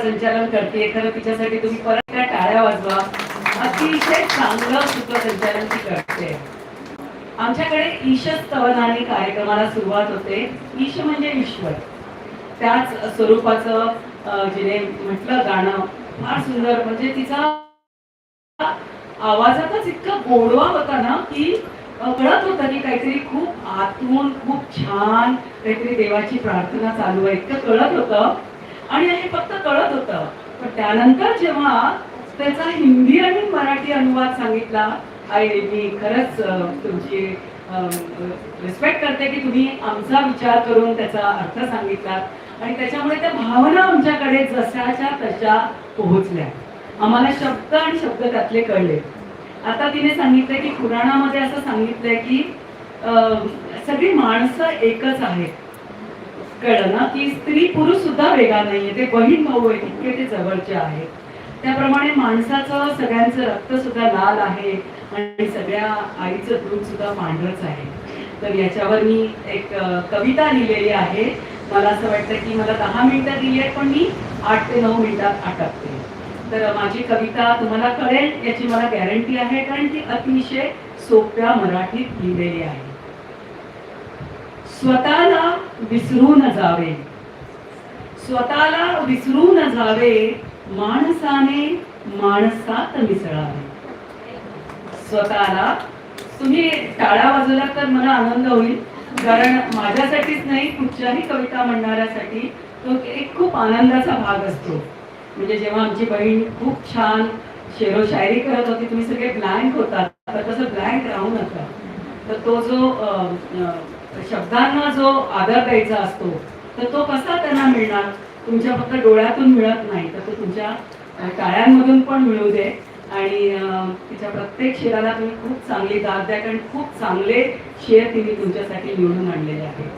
संचालन करते. खरं तिच्यासाठी तुम्ही परत त्या टाळ्या वाजवा. अतिशय चांगलं सूत्रसंचालन ती करते. आमच्याकडे ईशस्तवनाने कार्यक्रमाला सुरुवात होते. ईश म्हणजे ईश्वर. त्याच स्वरूपाचं जिने म्हटलं गाणं फार सुंदर. म्हणजे तिचा आवाजातच इतका गोडवा होता ना की कळत होतं की काहीतरी खूप आतून खूप छान काहीतरी देवाची प्रार्थना चालू आहे. इतकं कळत होतं. आणि हे फक्त कळत होतं. पण त्यानंतर जेव्हा त्याचा हिंदी आणि मराठी अनुवाद सांगितला आई मी खरंच तुमची रिस्पेक्ट करते की तुम्ही आमचा विचार करून त्याचा अर्थ सांगितला आणि त्याच्यामुळे त्या भावना आमच्याकडे जशाच्या तशा पोहोचल्या. आम्हाला शब्द आणि शब्द त्यातले कळले. आता तिने सांगितलंय की पुराणामध्ये असं सांगितलंय की सगळी माणसं एकच आहेत. कळलं ना की स्त्री पुरुष सुद्धा वेगळा नाहीये. ते बहीण भाऊ आहेत इतके ते जवळचे आहेत. त्याप्रमाणे माणसाचं सगळ्यांचं रक्त सुद्धा लाल आहे आणि सगळ्या आईचं दूध सुद्धा पांढरच आहे. तर याच्यावर मी एक कविता लिहिलेली आहे. मला असं वाटतं की मला दहा मिनिटं दिली आहेत पण मी आठ ते नऊ मिनिटात आटपते. तर माझी कविता तुम्हाला कळेल याची मला गॅरंटी आहे कारण ती अतिशय सोप्या मराठीत लिहिलेली आहे. स्वतःला विसरून जावे. स्वतःला विसरून जावे माणसाने माणसात मिसळावे. स्वतःला तुम्ही टाळ्या वाजवला तर मला आनंद होईल कारण माझ्यासाठीच नाही कुठच्याही कविता म्हणणाऱ्यासाठी तो एक खूप आनंदाचा भाग असतो. म्हणजे जेव्हा आमची बहीण खूप छान शेरो शायरी करत होती तुम्ही सगळे ब्लँक होतात तर तसं ब्लँक राहू नका. तर तो जो शब्दांना जो आदर द्यायचा असतो तर तो कसा त्यांना मिळणार? तुमच्या फक्त डोळ्यातून मिळत नाही तर तो तुमच्या टाळ्यांमधून पण मिळू दे. आणि तिच्या प्रत्येक शेराला तुम्ही खूप चांगली दाद द्या कारण खूप चांगले शेर तिने तुमच्यासाठी निवडून आणलेले आहेत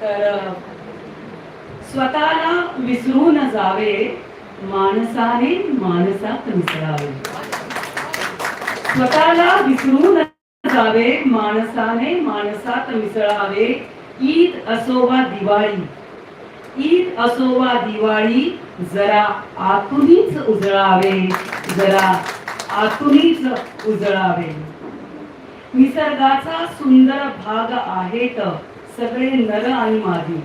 तर स्वतःला विसरू न जावे माणसाने माणसात मिसळावे. स्वतःला विसरून असावे माणसाने माणसात मिसळावे. ईद असो वा दिवाळी. ईद असो वा दिवाळी जरा आतुनीच उजळावे. जरा आतुनीच उजळावे. निसर्गाचा सुंदर भाग आहेत सगळे नर आणि मादी.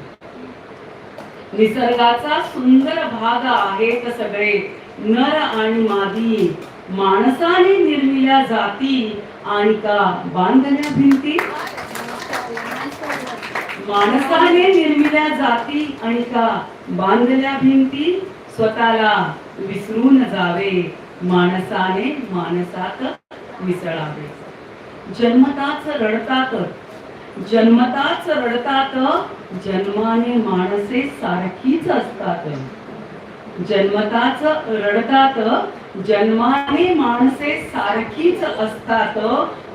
निसर्गाचा सुंदर भाग आहेत सगळे नर आणि मादी. माणसाने निर्मिल्या जाती आणि का? बांधल्या भिंती? माणसाने निर्मिल्या जाती आणि का? बांधल्या भिंती स्वतःला विसरून जावे. माणसाने माणसात मिसळावे. जन्मताच रडतात. जन्मताच रडतात. जन्माने माणसे सारखीच असतात. जन्मताच रडतात. जन्माने माणसे सारखीच असतात.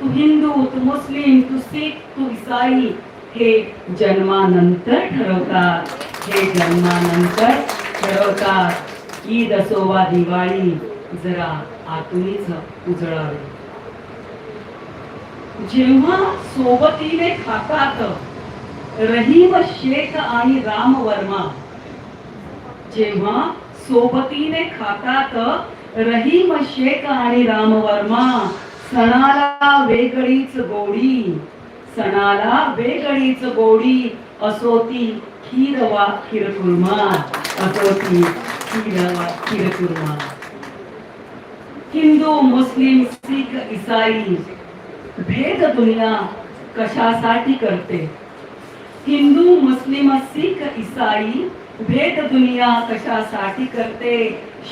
तू हिंदू तू मुस्लिम तू सीख तू इसाई हे जन्मानंतर ठरवतात. हे जन्मानंतर ठरवतात. ईद असो वा दिवाळी जरा आतूनच उजळावे. जेव्हा सोबतीने खातात रहीम शेख आणि राम वर्मा जेव्हा सोबतीने खातात रहीम शेख आणि राम वर्मा सणाला वेगळीच गोडी सणाला वेगळीच गोडी असो ती खीर वा खीर कुर्मा असो ती खीर वा खीर कुर्मा हिंदू मुस्लिम सिख इसाई भेद दुनिया कशासाठी करते? हिंदू मुस्लिम सिख इसाई भेद दुनिया कशासाठी करते?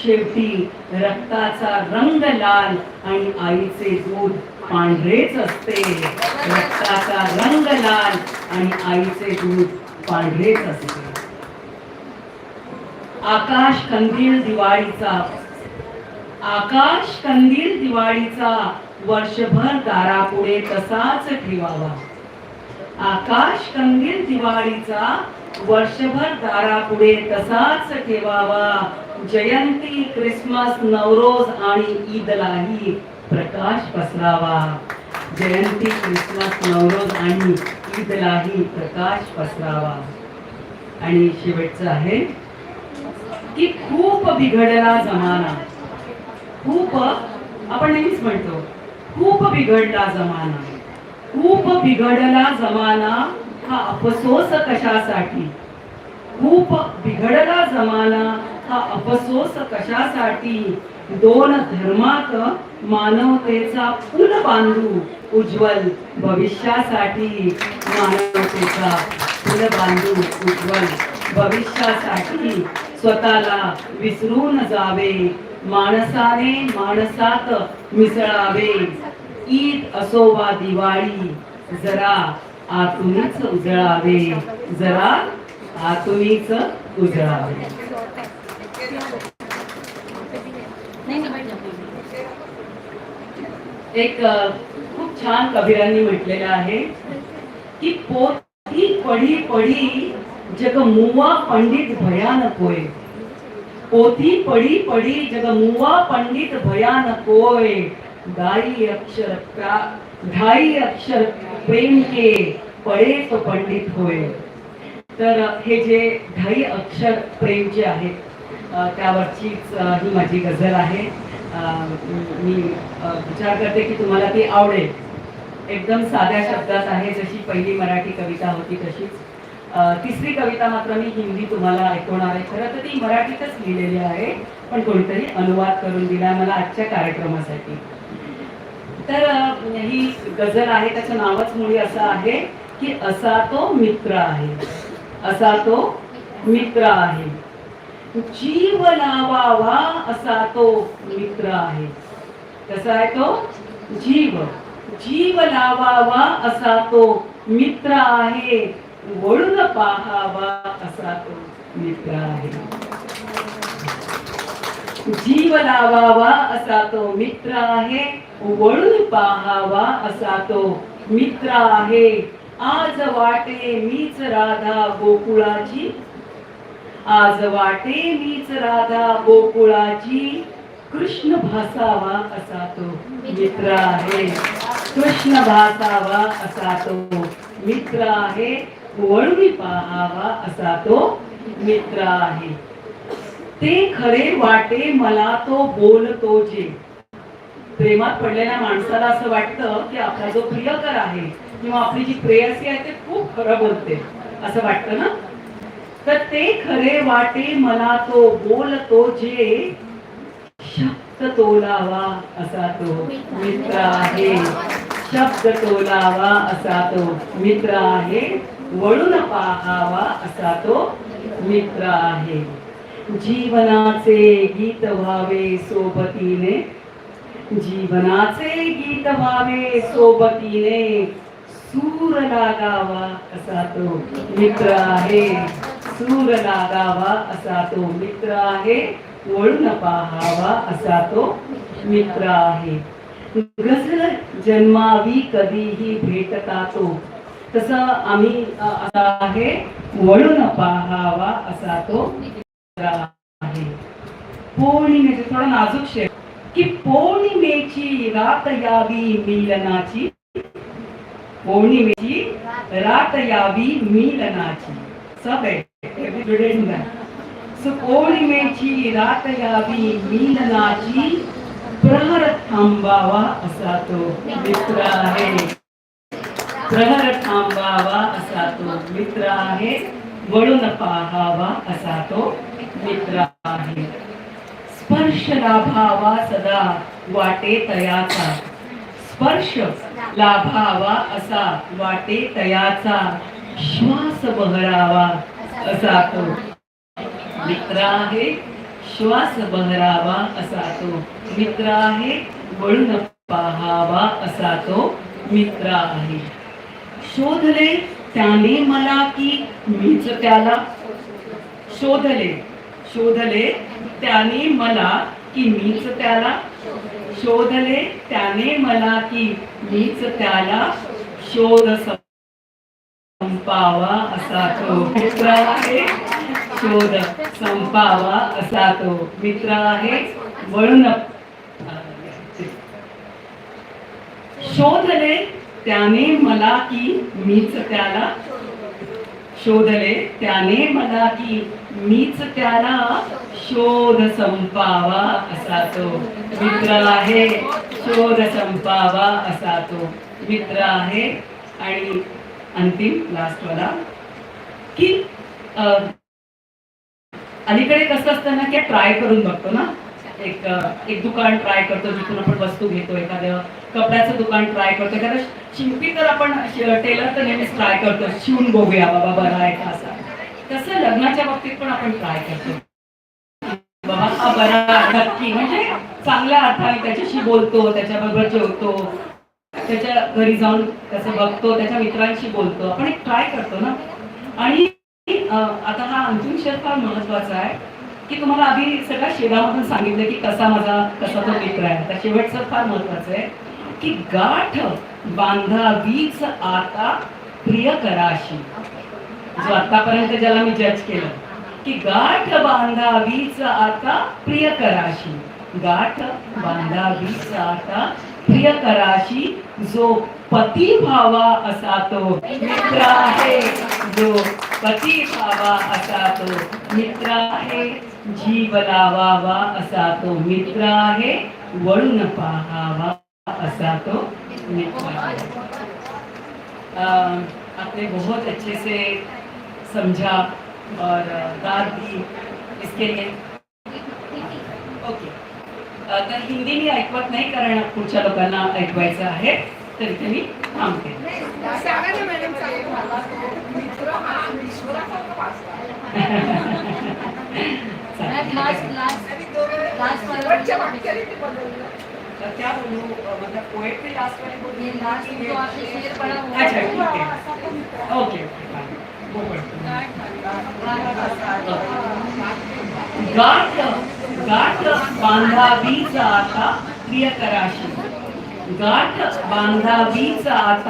शेवटी रक्ताचा रंग लाल आणि आईचे दूध पांढरेच असते. रक्ताचा रंग लाल आणि आईचे दूध पांढरेच असते. आकाश कंदील दिवाळीचा आकाश कंदील दिवाळीचा वर्षभर दारापुढे तसाच ठेवावा. आकाश कंदील दिवाळीचा वर्षभर दारा पुढे तसाच ठेवावा. जयंती क्रिसमस नवरोज आणि ईदलाही प्रकाश पसरावा. जयंती क्रिसमस नवरोज आणि ईदलाही प्रकाश पसरावा. आणि शेवटचं आहे की खूप बिघडला जमाना. खूप आपण नेहमीच म्हणतो खूप बिघडला जमाना. खूप बिघडला जमाना. हा अपसोस कशासाठी? खूप बिघडला जमाना हा अपसोस कशासाठी? दोन धर्मात मानवतेचा पूल बांधू उज्ज्वल भविष्यासाठी. मानवतेचा पूल बांधू उज्ज्वल भविष्यासाठी. स्वतःला विसरून जावे. माणसाने माणसात मिसळावे. ईद असो वा दिवाळी जरा आतूनच उजळावे. जरा आतूनच उजळावे. एक खूप छान कबीरांनी म्हटलेलं आहे की पोथी पढी पढी जग मुवा पंडित भयानक होय पोथी पढी पढी जग मुवा पंडित भयानक गाई अक्षर प्रा- ढाई अक्षर प्रेम के पडे तो पंडित होय तर हे जे ढाई अक्षर प्रेम जे आहेत त्यावरचीच ही माझी गझल आहे. मी विचार करते की तुम्हाला ती आवडेल. एकदम साध्या शब्दात आहे जशी पहिली मराठी कविता होती तशीच. तिसरी कविता मात्र मी हिंदी तुम्हाला ऐकवणार आहे. खरं तर ती मराठीतच लिहिलेली आहे पण कोणीतरी अनुवाद करून दिला मला आजच्या कार्यक्रमासाठी. तर म्हणजे ही गझल आहे त्याचं नावच मुळी असं आहे की असा तो मित्र आहे. असा तो मित्र आहे. जीव लावावा असा तो मित्र आहे. कसा आहे तो? जीव. जीव लावावा असा तो मित्र आहे. वळून पाहावा असा तो मित्र आहे. जीव लावावा असा तो मित्र आहे. वळून पाहावा असा तो मित्र आहे. आज वाटे मीच राधा गोकुळाची. आज वाटे मीच राधा गोकुळाची. कृष्ण भासावा असा तो मित्र आहे. कृष्ण भासावा असा तो मित्र आहे. वळून पाहावा असा तो मित्र आहे. ते खरे वाटे मला तो बोलतो जे. प्रेमात पडलेल्या माणसाला असं वाटतं की आपला जो प्रियकर आहे किंवा आपली जी प्रेयसी आहे ते खूप खरं बोलते. असं वाटतं ना? तर ते खरे वाटे मला तो बोलतो जे. शब्द तोलावा असा तो मित्र आहे. शब्द तोलावा असा तो मित्र आहे. वळून पाहावा असा तो मित्र आहे. जीवनाचे गीत व्हावे सोबतीने. जीवनाचे गीत व्हावे सोबतीने. सूर लागावा असा तो मित्र आहे. सूर लागावा असा तो मित्र आहे. वळून पाहावा असा तो मित्र आहे. गझल जन्मावी कधीही भेटता तो. तसं आम्ही असा आहे. वळून पाहावा असा तो पौर्णिमेचे थोडं नाजूक शेर की पौर्णिमेची रात यावी मिलनाची पौर्णिमेची रात यावी मिलनाची. सब आहे. सो पौर्णिमेची रात यावी मिलनाची प्रहर थांबावा असा तो मित्र आहे. प्रहर थांबावा असा तो मित्र आहे. वळून पाहावा असा तो मित्र आहे स्पर्श लाभावा सदा वाटे तयाचा. स्पर्श लाभावा असा वाटे तयाचा. श्वास बहरावा असा तो. मित्र आहे श्वास बहरावा असा तो. मित्र आहे वळून पाहावा असा तो मित्र आहे शोधले त्याने मला की मीच त्याला शोधले शोधले त्याने मला की मीच त्याला शोधले त्याने मला की मीच त्याला शोध संपावा असा तो मित्र आहे. शोध संपावा असा तो मित्र आहे. वळून शोधले त्याने मला की मीच त्याला शोधले. त्याने मला की मीच त्याला शोध संपावा असा तो. मित्र आहे शोध संपावा असा तो. मित्र आहे. आणि अंतिम लास्ट वाला. की अं, अलीकडे कसं असतं ना की ट्राय करून बघतो ना. एक एक दुकान ट्राय करतो जिथून आपण वस्तू घेतो एखादं कपड्याचं दुकान ट्राय करतो. एखादं शिंपी तर आपण टेलर तर नेहमीच ट्राय करतो. शिवून बघूया बाबा बरा आहे का असा. तसं लग्नाच्या बाबतीत पण आपण ट्राय करतो. बाबा हा बरा नक्की. म्हणजे चांगल्या अर्थाने त्याच्याशी बोलतो त्याच्याबरोबर जेवतो त्याच्या घरी जाऊन त्याचं बघतो त्याच्या मित्रांशी बोलतो. आपण एक ट्राय करतो ना. आणि आता हा अंतिम शेअर फार महत्त्वाचा आहे. की तुम्हाला आधी सगळ्या शेगामधून सांगितलं की कसा माझा कसा तो मित्र आहे. आता शेवटचं फार महत्वाचं आहे की गाठ बांधावीच आता प्रिय कराशी. जो आतापर्यंत ज्याला मी जज केलं की गाठ बांधावीच आता प्रिय कराशी. गाठ बांधावीच आता प्रिय कराशी जो पती भावा असा तो मित्र आहे. जो पती भावा असा तो मित्र आहे. जीव लावावा असा तो मित्र आहे वळून पाहावा असा तो मित्र आपने बहुत अच्छे से समझा और दाद दी इसके लिए। ओके। तर हिंदी मी ऐकवत नाही कारण पुढच्या लोकांना ऐकवायचं आहे तर इथे मी थांबते मॅडम क्या बोलू अ, मतलब पोएट्री लास्ट वाली बोलू ये लास्ट की जो आपने शेर पढ़ा वो अच्छा ठीक हा, आहे असा तो मित्र. Okay okay fine. वो पढ़ते हैं. गाठ गाठ बांधावीचा आता प्रिय कराशी। गाठ बांधावीचा आता।